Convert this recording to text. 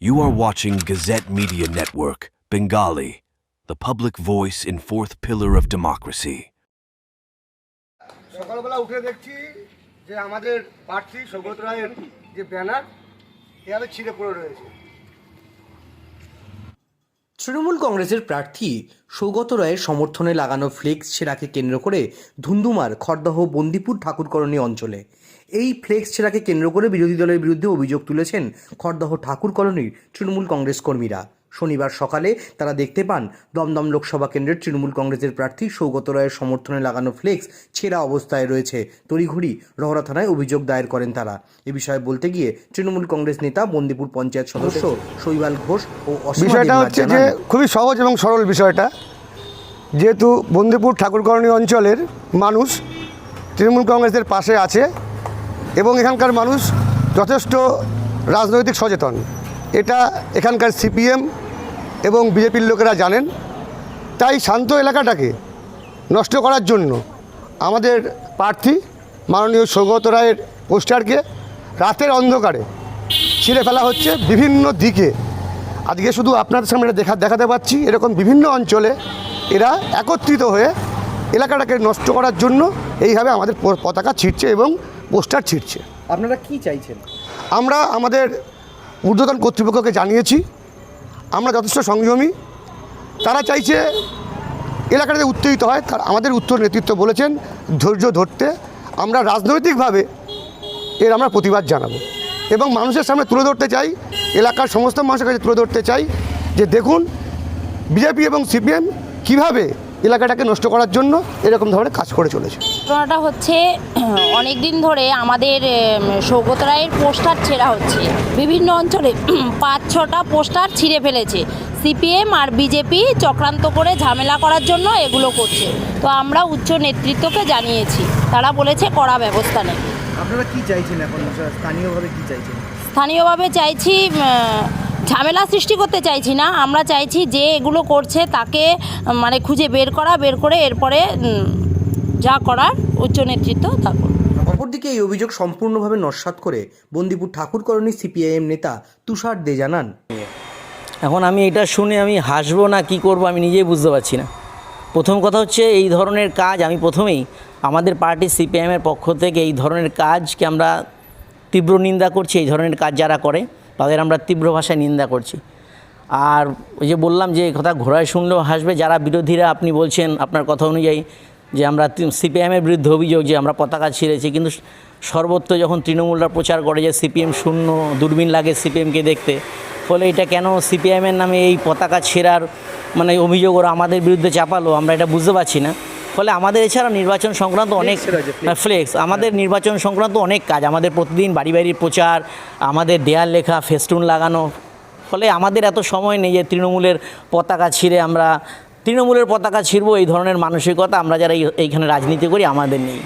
You are watching Gazette Media Network, Bengali, the public voice in fourth pillar of democracy. সকালবেলা উঠে দেখছি যে আমাদের প্রার্থী সৌগত রায়ের যে ব্যানার এভাবে ছিঁড়ে পড়ে রয়েছে তৃণমূল কংগ্রেসের প্রার্থী সৌগত রায়ের সমর্থনে লাগানো ফ্লেক্স ছেঁড়াকে কেন্দ্র করে ধুন্দুমার খড়দহ বন্দিপুর ঠাকুরকরণী অঞ্চলে। এই ফ্লেক্স ছেঁড়াকে কেন্দ্র করে বিরোধী দলের বিরুদ্ধে অভিযোগ তুলেছেন খড়দহ ঠাকুরকরণীর তৃণমূল কংগ্রেস কর্মীরা। শনিবার সকালে তারা দেখতে পান দমদম লোকসভা কেন্দ্রের তৃণমূল কংগ্রেসের প্রার্থী সৌগত রায়ের সমর্থনে লাগানো ফ্লেক্স ছেঁড়া অবস্থায় রয়েছে। তড়িঘড়ি রহরা থানায় অভিযোগ দায়ের করেন তারা। এ বিষয়ে বলতে গিয়ে তৃণমূল কংগ্রেস নেতা বন্দিপুর পঞ্চায়েত সদস্য শৈবাল ঘোষ ও বিষয়টা হচ্ছে যে খুবই সহজ এবং সরল বিষয়টা। যেহেতু বন্দিপুর ঠাকুরকরণী অঞ্চলের মানুষ তৃণমূল কংগ্রেসের পাশে আছে এবং এখানকার মানুষ যথেষ্ট রাজনৈতিক সচেতন। এটা এখানকার সিপিএম এবং বিজেপির লোকেরা জানেন। তাই শান্ত এলাকাটাকে নষ্ট করার জন্য আমাদের প্রার্থী মাননীয় সৌগত রায়ের পোস্টারকে রাতের অন্ধকারে ছিঁড়ে ফেলা হচ্ছে বিভিন্ন দিকে। আজকে শুধু আপনাদের সামনে দেখা দেখাতে পাচ্ছি এরকম বিভিন্ন অঞ্চলে এরা একত্রিত হয়ে এলাকাটাকে নষ্ট করার জন্য এইভাবে আমাদের পতাকা ছিঁড়ছে এবং পোস্টার ছিঁড়ছে। আপনারা কি চাইছেন? আমরা আমাদের ঊর্ধ্বতন কর্তৃপক্ষকে জানিয়েছি, আমরা যথেষ্ট সংযমী। তারা চাইছে এলাকাটাতে উত্তেজিত হয়, তার আমাদের উত্তর নেতৃত্ব বলেছেন, ধৈর্য ধরতে আমরা রাজনৈতিকভাবে এর আমরা প্রতিবাদ জানাব। এবং মানুষের সামনে তুলে ধরতে চাই, এলাকার সমস্ত মানুষের কাছে তুলে ধরতে চাই যে দেখুন, বিজেপি এবং সিপিএম কীভাবে এলাকাটাকে নষ্ট করার জন্য এরকম ধরনের কাজ করে চলেছে। ঘটনাটা হচ্ছে অনেক দিন ধরে আমাদের সৌগত রায়ের পোস্টার ছেঁড়া হচ্ছে। বিভিন্ন অঞ্চলে পাঁচ ছটা পোস্টার ছিঁড়ে ফেলেছে। সিপিএম আর বিজেপি চক্রান্ত করে ঝামেলা করার জন্য এগুলো করছে। তো আমরা উচ্চ নেতৃত্বকে জানিয়েছি। তারা বলেছে কড়া ব্যবস্থা নেই। আপনারা কি চাইছেন এখন? স্থানীয়ভাবে কি চাইছেন? স্থানীয়ভাবে চাইছি ঝামেলা সৃষ্টি করতে চাইছি না। আমরা চাইছি যে এগুলো করছে তাকে মানে খুঁজে বের করা বের করে এরপরে যা করার উচ্চ নেতৃত্ব তা অপরদিকে এই অভিযোগ সম্পূর্ণভাবে নস্যাৎ করে বন্দিপুর ঠাকুর কলোনি সিপিআইএম নেতা তুষার দে জানান। এখন আমি এটা শুনে আমি হাসবো না কি করব আমি নিজেই বুঝতে পারছি না। প্রথম কথা হচ্ছে এই ধরনের কাজ আমি প্রথমেই আমাদের পার্টি সিপিএমের পক্ষ থেকে এই ধরনের কাজকে আমরা তীব্র নিন্দা করছি এই ধরনের কাজ যারা করে। তাদের আমরা তীব্র ভাষায় নিন্দা করছি। আর ওই যে বললাম যে কথা ঘোড়ায় শুনলেও হাসবে, যারা বিরোধীরা আপনি বলছেন আপনার কথা অনুযায়ী যে আমরা সিপিএমের বিরুদ্ধে অভিযোগ যে আমরা পতাকা ছিঁড়েছি, কিন্তু সর্বত্র যখন তৃণমূলরা প্রচার করে যে সিপিএম শূন্য, দূরবীন লাগে সিপিএমকে দেখতে, ফলে এটা কেন সিপিএমের নামে এই পতাকা ছেঁড়ার মানে অভিযোগ ওরা আমাদের বিরুদ্ধে চাপালো, আমরা এটা বুঝতে পারছি না। ফলে আমাদের এছাড়া নির্বাচন সংক্রান্ত অনেক ছেঁড়া যে flex। ফ্লেক্স আমাদের নির্বাচন সংক্রান্ত অনেক কাজ আমাদের প্রতিদিন বাড়ি বাড়ির প্রচার আমাদের দেয়াল লেখা ফেস্টুন লাগানো ফলে আমাদের এত সময় নেই যে তৃণমূলের পতাকা ছিঁড়ে আমরা তৃণমূলের পতাকা ছিঁড়বো এই ধরনের মানসিকতা আমরা যারা এই- এইখানে রাজনীতি করি আমাদের নেই।